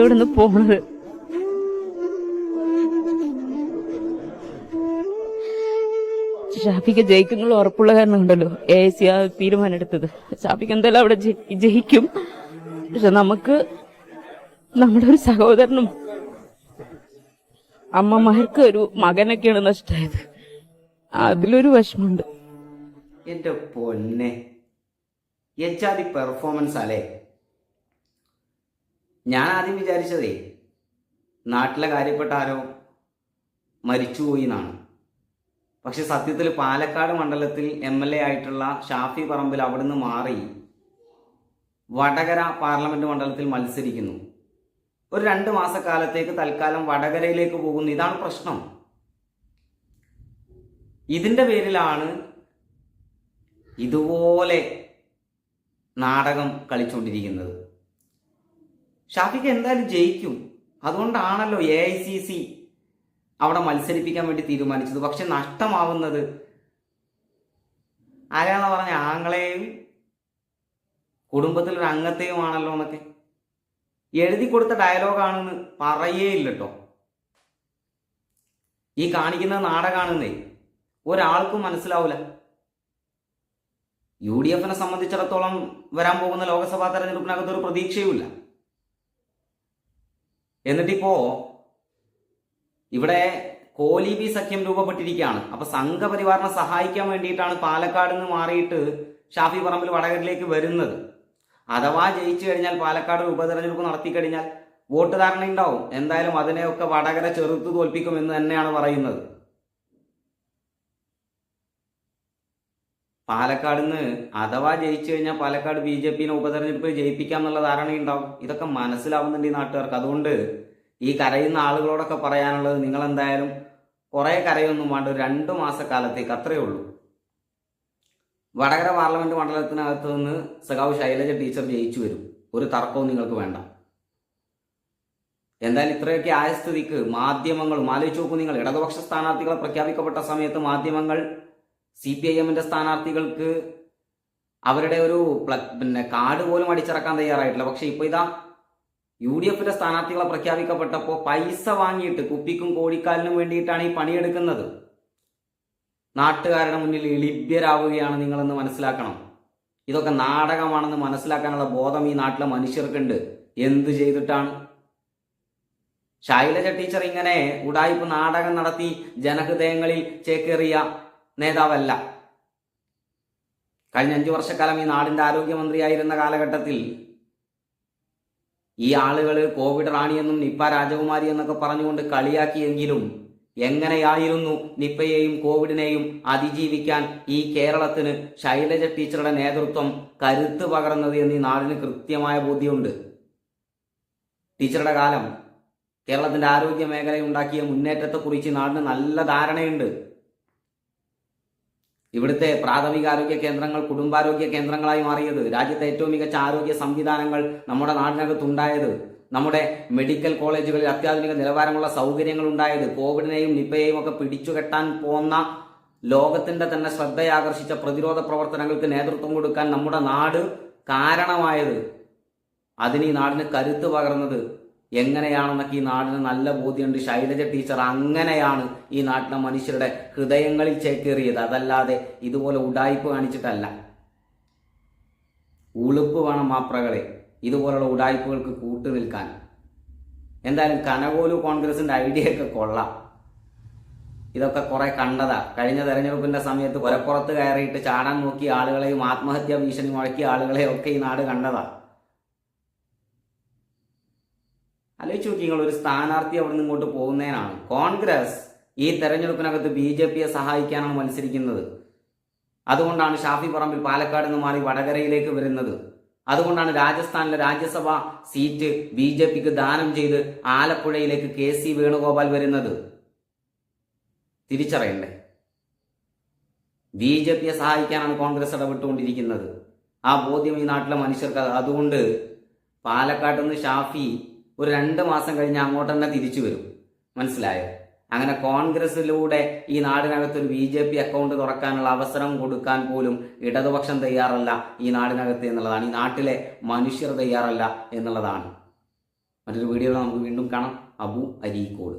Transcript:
ഇവിടുന്ന് പോണത്? ഷാഫിക്ക് ജയിക്കുന്നുള്ള ഉറപ്പുള്ള കാരണം ഉണ്ടല്ലോ എ സി ആ തീരുമാനം എടുത്തത് ഷാഫിക്ക് എന്തായാലും അവിടെ ജയിക്കും. പക്ഷെ നമുക്ക് നമ്മുടെ ഒരു സഹോദരനും അമ്മമാർക്ക് ഒരു മകനൊക്കെയാണ് നഷ്ടമായത്. അതിലൊരു വിഷമമുണ്ട്. എന്റെ പൊന്നെ. എച്ചാതി പെർഫോമൻസ് അല്ലേ? ഞാൻ ആദ്യം വിചാരിച്ചതേ നാട്ടിലെ കാര്യപ്പെട്ട ആരോ മരിച്ചുപോയി എന്നാണ്. പക്ഷെ സത്യത്തിൽ പാലക്കാട് മണ്ഡലത്തിൽ എം എൽ എ ആയിട്ടുള്ള ഷാഫി പറമ്പിൽ അവിടുന്ന് മാറി വടകര പാർലമെന്റ് മണ്ഡലത്തിൽ മത്സരിക്കുന്നു. ഒരു രണ്ട് മാസക്കാലത്തേക്ക് തൽക്കാലം വടകരയിലേക്ക് പോകുന്നു. ഇതാണ് പ്രശ്നം. ഇതിന്റെ പേരിലാണ് ഇതുപോലെ നാടകം കളിച്ചുകൊണ്ടിരിക്കുന്നത് ഷാഫിക്ക് എന്തായാലും ജയിക്കും. അതുകൊണ്ടാണല്ലോ എ ഐ സി സി അവിടെ മത്സരിപ്പിക്കാൻ വേണ്ടി തീരുമാനിച്ചത്. പക്ഷെ നഷ്ടമാവുന്നത് ആരാന്ന് പറഞ്ഞ? ആങ്ങളെയും കുടുംബത്തിലൊരു അംഗത്തെയും ആണല്ലോ എന്നൊക്കെ. എഴുതി കൊടുത്ത ഡയലോഗാണെന്ന് പറയേ ഇല്ല കേട്ടോ ഈ കാണിക്കുന്ന നാടകാണെന്നേ. ഒരാൾക്കും മനസ്സിലാവൂല. യു ഡി എഫിനെ സംബന്ധിച്ചിടത്തോളം വരാൻ പോകുന്ന ലോക്സഭാ തെരഞ്ഞെടുപ്പിനകത്ത് ഒരു പ്രതീക്ഷയുമില്ല. എന്നിട്ടിപ്പോ ഇവിടെ കോലീബി സഖ്യം രൂപപ്പെട്ടിരിക്കുകയാണ്. അപ്പൊ സംഘപരിവാറിനെ സഹായിക്കാൻ വേണ്ടിയിട്ടാണ് പാലക്കാട് നിന്ന് മാറിയിട്ട് ഷാഫി പറമ്പിൽ വടകരയിലേക്ക് വരുന്നത്. അഥവാ ജയിച്ചു കഴിഞ്ഞാൽ പാലക്കാട് ഉപതെരഞ്ഞെടുപ്പ് നടത്തി കഴിഞ്ഞാൽ വോട്ട് ധാരണ ഉണ്ടാവും എന്തായാലും അതിനെയൊക്കെ വടകര ചെറുത്തു തോൽപ്പിക്കും എന്ന് തന്നെയാണ് പറയുന്നത്. പാലക്കാട് നിന്ന് അഥവാ ജയിച്ചു കഴിഞ്ഞാൽ പാലക്കാട് ബി ജെ പിനെ ഉപതെരഞ്ഞെടുപ്പിൽ ജയിപ്പിക്കാം എന്നുള്ള ധാരണയുണ്ടാവും. ഇതൊക്കെ മനസ്സിലാവുന്നുണ്ട് ഈ നാട്ടുകാർക്ക്. അതുകൊണ്ട് ഈ കരയുന്ന ആളുകളോടൊക്കെ പറയാനുള്ളത് നിങ്ങൾ എന്തായാലും കുറെ കരയൊന്നും വേണ്ട. രണ്ടു മാസക്കാലത്തേക്ക് അത്രയേ ഉള്ളൂ. വടകര പാർലമെന്റ് മണ്ഡലത്തിനകത്ത് നിന്ന് സഖാവ് ശൈലജ ടീച്ചർ ജയിച്ചു വരും. ഒരു തർക്കവും നിങ്ങൾക്ക് വേണ്ട. എന്തായാലും ഇത്രയൊക്കെ ആയ സ്ഥിതിക്ക് മാധ്യമങ്ങളും ആലോചിച്ച് നോക്കൂ നിങ്ങൾ ഇടതുപക്ഷ സ്ഥാനാർത്ഥികളെ പ്രഖ്യാപിക്കപ്പെട്ട സമയത്ത് മാധ്യമങ്ങൾ സി പി ഐ എമ്മിന്റെ സ്ഥാനാർത്ഥികൾക്ക് അവരുടെ ഒരു പിന്നെ കാർഡ് പോലും അടിച്ചിറക്കാൻ തയ്യാറായിട്ടില്ല. പക്ഷേ ഇപ്പൊ ഇതാ യു ഡി എഫിന്റെ സ്ഥാനാർത്ഥികളെ പ്രഖ്യാപിക്കപ്പെട്ടപ്പോൾ പൈസ വാങ്ങിയിട്ട് കുപ്പിക്കും കോഴിക്കാലിനും വേണ്ടിയിട്ടാണ് ഈ പണിയെടുക്കുന്നത്. നാട്ടുകാരുടെ മുന്നിൽ ഇളിഭ്യരാവുകയാണ് നിങ്ങളെന്ന് മനസ്സിലാക്കണം. ഇതൊക്കെ നാടകമാണെന്ന് മനസ്സിലാക്കാനുള്ള ബോധം ഈ നാട്ടിലെ മനുഷ്യർക്കുണ്ട്. എന്ത് ചെയ്തിട്ടാണ്? ശൈലജ ടീച്ചർ ഇങ്ങനെ ഉടായ്പ നാടകം നടത്തി ജനഹൃദയങ്ങളിൽ ചേക്കേറിയ നേതാവല്ല. കഴിഞ്ഞ അഞ്ചു വർഷക്കാലം ഈ നാടിന്റെ ആരോഗ്യമന്ത്രിയായിരുന്ന കാലഘട്ടത്തിൽ ഈ ആളുകൾ കോവിഡ് റാണിയെന്നും നിപ്പ രാജകുമാരി എന്നൊക്കെ പറഞ്ഞുകൊണ്ട് കളിയാക്കിയെങ്കിലും എങ്ങനെയായിരുന്നു നിപ്പയെയും കോവിഡിനെയും അതിജീവിക്കാൻ ഈ കേരളത്തിന് ശൈലജ ടീച്ചറുടെ നേതൃത്വം കരുത്ത് പകർന്നത് എന്ന് നാടിന് കൃത്യമായ ബോധ്യമുണ്ട്. ടീച്ചറുടെ കാലം കേരളത്തിന്റെ ആരോഗ്യ മേഖലയുണ്ടാക്കിയ മുന്നേറ്റത്തെക്കുറിച്ച് നാടിന് നല്ല ധാരണയുണ്ട്. ഇവിടുത്തെ പ്രാഥമിക ആരോഗ്യ കേന്ദ്രങ്ങൾ കുടുംബാരോഗ്യ കേന്ദ്രങ്ങളായി മാറിയത്. രാജ്യത്തെ ഏറ്റവും മികച്ച ആരോഗ്യ സംവിധാനങ്ങൾ നമ്മുടെ നാടിനകത്തുണ്ടായത്. നമ്മുടെ മെഡിക്കൽ കോളേജുകളിൽ അത്യാധുനിക നിലവാരമുള്ള സൗകര്യങ്ങൾ ഉണ്ടായത് കോവിഡിനെയും നിപ്പയെയും ഒക്കെ പിടിച്ചുകെട്ടാൻ പോന്ന ലോകത്തിന്റെ തന്നെ ശ്രദ്ധയാകർഷിച്ച പ്രതിരോധ പ്രവർത്തനങ്ങൾക്ക് നേതൃത്വം കൊടുക്കാൻ നമ്മുടെ നാട് കാരണമായത്. അതിന് ഈ നാടിന് കരുത്ത് പകർന്നത് എങ്ങനെയാണെന്നൊക്കെ ഈ നാടിന് നല്ല ബോധ്യമുണ്ട്. ശൈലജ ടീച്ചർ അങ്ങനെയാണ് ഈ നാട്ടിലെ മനുഷ്യരുടെ ഹൃദയങ്ങളിൽ ചേക്കേറിയത്. അതല്ലാതെ ഇതുപോലെ ഉടായ്പ കാണിച്ചിട്ടല്ല. ഉളുപ്പ് വേണം മാപ്രകളെ ഇതുപോലുള്ള ഉടായ്പകൾക്ക് കൂട്ടു നിൽക്കാൻ. എന്തായാലും കനകോലു കോൺഗ്രസിന്റെ ഐഡിയ ഒക്കെ കൊള്ളാം. ഇതൊക്കെ കുറെ കണ്ടതാ. കഴിഞ്ഞ തെരഞ്ഞെടുപ്പിന്റെ സമയത്ത് കൊലപ്പുറത്ത് കയറിയിട്ട് ചാടാൻ നോക്കിയ ആളുകളെയും ആത്മഹത്യാ ഭീഷണി മുഴക്കിയ ആളുകളെയും ഒക്കെ ഈ നാട് കണ്ടതാ. ആലോചിച്ച് നോക്കി നിങ്ങൾ ഒരു സ്ഥാനാർത്ഥി അവിടെ നിന്ന് ഇങ്ങോട്ട് പോകുന്നതിനാണ്. കോൺഗ്രസ് ഈ തെരഞ്ഞെടുപ്പിനകത്ത് ബി ജെ പിയെ സഹായിക്കാനാണ് മത്സരിക്കുന്നത്. അതുകൊണ്ടാണ് ഷാഫി പറമ്പിൽ പാലക്കാട് നിന്ന് മാറി വടകരയിലേക്ക് വരുന്നത്. അതുകൊണ്ടാണ് രാജസ്ഥാനിലെ രാജ്യസഭാ സീറ്റ് ബി ജെ പിക്ക് ദാനം ചെയ്ത് ആലപ്പുഴയിലേക്ക് കെ സി വേണുഗോപാൽ വരുന്നത്. തിരിച്ചറിയണ്ടേ? ബി ജെ പിയെ സഹായിക്കാനാണ് കോൺഗ്രസ് ഇടപെട്ടുകൊണ്ടിരിക്കുന്നത്. ആ ബോധ്യം ഈ നാട്ടിലെ മനുഷ്യർക്ക് അതുകൊണ്ട് പാലക്കാട്ട് നിന്ന് ഷാഫി ഒരു രണ്ട് മാസം കഴിഞ്ഞ് അങ്ങോട്ട് തന്നെ തിരിച്ചു വരും. മനസ്സിലായോ? അങ്ങനെ കോൺഗ്രസിലൂടെ ഈ നാടിനകത്ത് ഒരു ബി ജെ പി അക്കൗണ്ട് തുറക്കാനുള്ള അവസരം കൊടുക്കാൻ പോലും ഇടതുപക്ഷം തയ്യാറല്ല ഈ നാടിനകത്ത് എന്നുള്ളതാണ്. ഈ നാട്ടിലെ മനുഷ്യർ തയ്യാറല്ല എന്നുള്ളതാണ്. മറ്റൊരു വീഡിയോ നമുക്ക് വീണ്ടും കാണാം. അബു അരീക്കോട്.